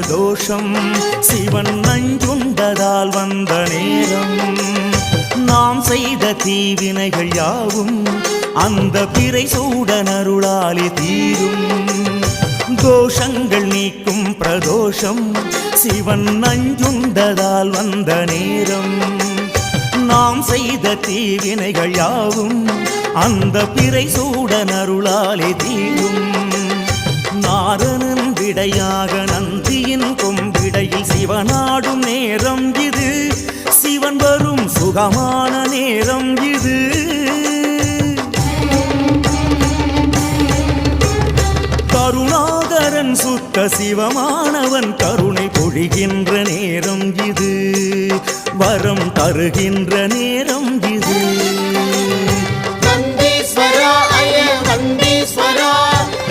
தோஷம். சிவன் நஞ்சுண்டதால் வந்த நேரம். நாம் செய்த தீவினைகள் யாவும் அந்த பிறை சூடனருளாலே தீரும். தோஷங்கள் நீக்கும் பிரதோஷம். சிவன் நஞ்சுண்டதால் வந்த நேரம். நாம் செய்த தீவினைகள் யாவும் அந்த பிறை சூடனருளாலே தீரும். நாரணன் விடையாக நந்த நேரம் இது. சிவன் வரும் சுகமான நேரம் இது. கருணாகரன் சுத்த சிவமானவன் கருணை பொழிகின்ற நேரம் இது. வரம் தருகின்ற நேரம் இது.